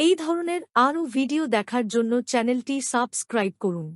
এই ধরনের আরও ভিডিও দেখার জন্য চ্যানেলটি সাবস্ক্রাইব করুন।